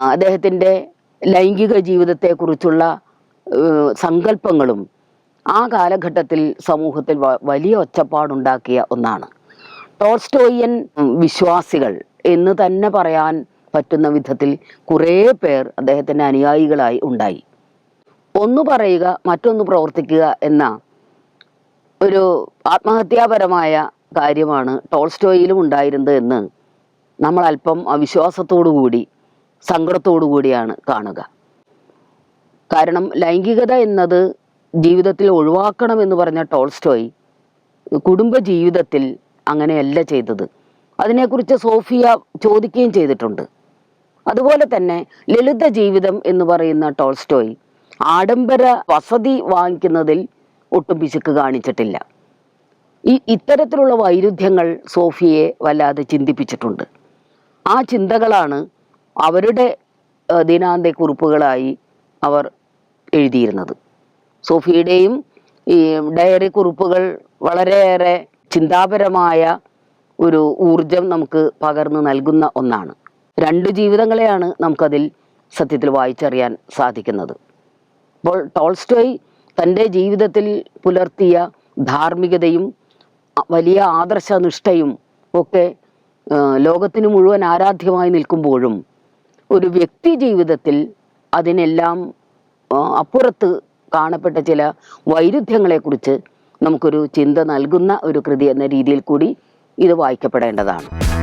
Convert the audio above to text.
അദ്ദേഹത്തിന്റെ ലൈംഗിക ജീവിതത്തെക്കുറിച്ചുള്ള സങ്കല്പങ്ങളും ആ കാലഘട്ടത്തിൽ സമൂഹത്തിൽ വലിയ ഒച്ചപ്പാടുണ്ടാക്കിയ ഒന്നാണ്. ടോൾസ്റ്റോയിയൻ വിശ്വാസികൾ എന്ന് തന്നെ പറയാൻ പറ്റുന്ന വിധത്തിൽ കുറേ പേർ അദ്ദേഹത്തിന്റെ അനുയായികളായി ഉണ്ടായി. ഒന്ന് പറയുക മറ്റൊന്ന് പ്രവർത്തിക്കുക എന്ന ഒരു ആത്മഹത്യാപരമായ കാര്യമാണ് ടോൾസ്റ്റോയിലും ഉണ്ടായിരുന്നത് എന്ന് നമ്മൾ അല്പം അവിശ്വാസത്തോടു കൂടി സങ്കടത്തോടു കൂടിയാണ് കാണുക. കാരണം ലൈംഗികത എന്നത് ജീവിതത്തിൽ ഒഴിവാക്കണം എന്ന് പറഞ്ഞ ടോൾസ്റ്റോയ് കുടുംബ ജീവിതത്തിൽ അങ്ങനെയല്ല ചെയ്തത്. അതിനെക്കുറിച്ച് സോഫിയ ചോദിക്കുകയും ചെയ്തിട്ടുണ്ട്. അതുപോലെ തന്നെ ലളിത ജീവിതം എന്ന് പറയുന്ന ടോൾസ്റ്റോയ് ആഡംബര വസതി വാങ്ങിക്കുന്നതിൽ ഒട്ടും പിശുക്ക് കാണിച്ചിട്ടില്ല. ഈ ഇത്തരത്തിലുള്ള വൈരുദ്ധ്യങ്ങൾ സോഫിയെ വല്ലാതെ ചിന്തിപ്പിച്ചിട്ടുണ്ട്. ആ ചിന്തകളാണ് അവരുടെ ദിനാന്ത കുറിപ്പുകളായി അവർ എഴുതിയിരുന്നത്. സോഫിയുടെയും ഈ ഡയറി കുറിപ്പുകൾ വളരെയേറെ ചിന്താപരമായ ഒരു ഊർജം നമുക്ക് പകർന്നു നൽകുന്ന ഒന്നാണ്. രണ്ട് ജീവിതങ്ങളെയാണ് നമുക്കതിൽ സത്യത്തിൽ വായിച്ചറിയാൻ സാധിക്കുന്നത്. അപ്പോൾ ടോൾസ്റ്റോയ് തന്റെ ജീവിതത്തിൽ പുലർത്തിയ ധാർമ്മികതയും വലിയ ആദർശനിഷ്ഠയും ഒക്കെ ലോകത്തിന് മുഴുവൻ ആരാധ്യമായി നിൽക്കുമ്പോഴും ഒരു വ്യക്തി ജീവിതത്തിൽ അതിനെല്ലാം അപ്പുറത്ത് കാണപ്പെട്ട ചില വൈരുദ്ധ്യങ്ങളെക്കുറിച്ച് നമുക്കൊരു ചിന്ത നൽകുന്ന ഒരു കൃതി എന്ന രീതിയിൽ കൂടി ഇത് വായിക്കപ്പെടേണ്ടതാണ്.